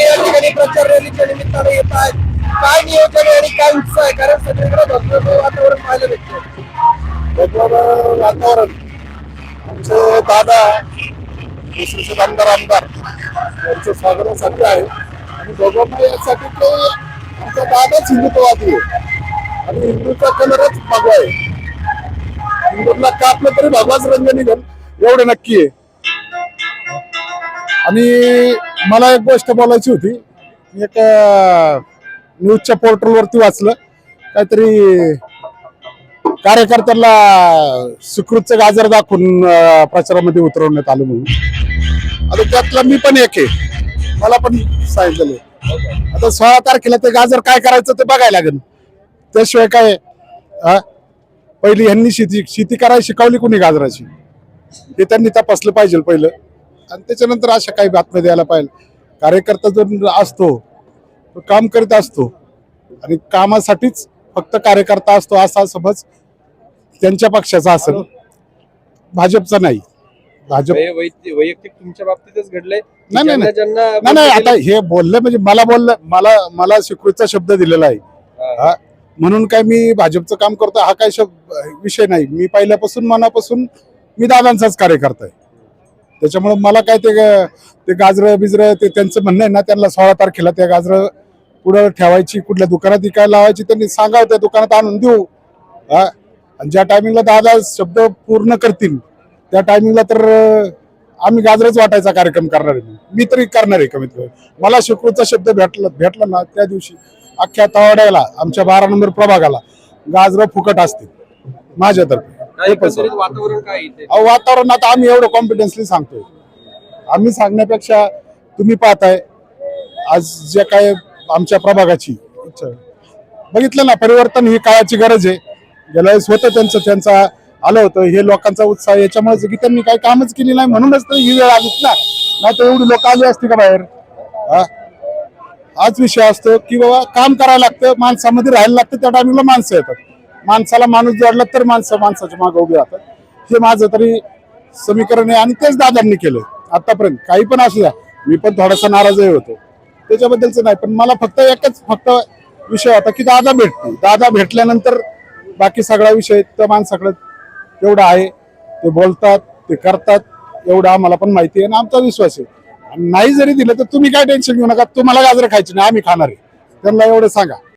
लांडगे या ठिकाणी प्रचार रॅलीच्या निमित्ताने येत आहेत. काय नियोजन आणि काय उत्साह आहे? कारण सगळीकडे धबधबे वातावरण पाहायला भेटतं वेगवेगळं वातावरण. आमचे दादा दुसरीचे आमदार आमदार. यांच्या स्वागतासाठी आहे. आणि धबधबा यासाठी ते आमचा दादाच हिंदुत्ववादी आहे. आणि हिंदूचा कलरच भगवा आहे. हिंदूंना कापलं तरी भगवाच रंग निघेल. एवढं नक्की आहे. आणि मला एक गोष्ट बोलायची होती. एक न्यूजच्या पोर्टलवरती वाचलं. काहीतरी कार्यकर्त्यांना सुकृतचं गाजर दाखवून प्रचारामध्ये उतरवण्यात आलं म्हणून. आता त्यातला मी पण एक आहे. मला पण सांगितलं आता सोळा तारखेला ते गाजर काय करायचं ते बघायला लागेल. त्याशिवाय काय पहिली ह्यांनी शेती शेती करायला शिकवली कोणी गाजराची? हे त्यांनी तपासलं पाहिजे पहिलं. आणि त्याच्यानंतर अशा काही बातम्या द्यायला पाहिजे. कार्यकर्ता जर असतो तो काम करीत असतो आणि कामासाठीच फक्त कार्यकर्ता असतो असा समज त्यांच्या पक्षाचा असेल. भाजपचा नाही. भाजप वैयक्तिक तुमच्या बाबतीतच घडलंय नाही, नाही, नाही. नाही आता हे बोललं म्हणजे मला बोललं मला मला स्वीकृतचा शब्द दिलेला आहे. म्हणून काय मी भाजपचं काम करतो हा काय शब्द विषय नाही. मी पहिल्यापासून मनापासून मी दादांचाच कार्यकर्ता आहे. त्याच्यामुळे मला काय ते ग- ते गाजरं बिजरं ते त्यांचं म्हणणं आहे ना त्यांना सोळा तारखेला त्या गाजरं पुढं ठेवायची कुठल्या दुकानात विकायला लावायची त्यांनी सांगावं त्या दुकानात आणून देऊ. हा? आणि ज्या टायमिंगला दादा शब्द पूर्ण करतील त्या टायमिंगला तर आम्ही गाजरच वाटायचा कार्यक्रम करणार आहे. मी तरी करणार आहे कमीत कमी. मला शुक्रचा शब्द भेटला भेटला ना त्या दिवशी अख्ख्या तवाड्याला आमच्या बारा नंबर प्रभागाला गाजरं फुकट असतील माझ्यातर्फे. हे वातावरण काय इथे? अहो वातावरण आता आम्ही एवढं कॉन्फिडन्सली सांगतोय. आम्ही सांगण्यापेक्षा तुम्ही पाहताय आज जे काय आमच्या प्रभागाची इच्छा आहे. बघितलं ना परिवर्तन ही काळाची गरज आहे. गेल्या वेळेस होतं त्यांचं त्यांचा आलं होतं. हे लोकांचा उत्साह याच्यामुळे की त्यांनी काही कामच केली नाही. म्हणूनच तर ही वेळ आलीच ना. नाही तर एवढी लोक आली असती का बाहेर? हा? हाच विषय असतो की बाबा काम करायला लागतं माणसामध्ये राहायला लागतं त्या टायमिंगला माणसं येतात. माणसाला माणूस जोडला तर माणसं माणसाच्या मागे उभी राहतात. हे माझं तरी समीकरण आहे आणि तेच दादांनी केलं आतापर्यंत काही पण असू द्या मी पण थोडासा नाराजही होतो. त्याच्याबद्दलच नाही पण मला फक्त एकच फक्त विषय होता की दादा भेटतो. दादा भेटल्यानंतर बाकी सगळा विषय त्या माणसाकडे एवढा आहे. ते बोलतात ते करतात एवढं आम्हाला पण माहिती आहे आणि आमचा विश्वास आहे. आणि नाही जरी दिलं तर तुम्ही काय टेन्शन घेऊ नका तुम्हाला गाजरं खायची नाही आम्ही खाणार आहे. त्यांना एवढं सांगा.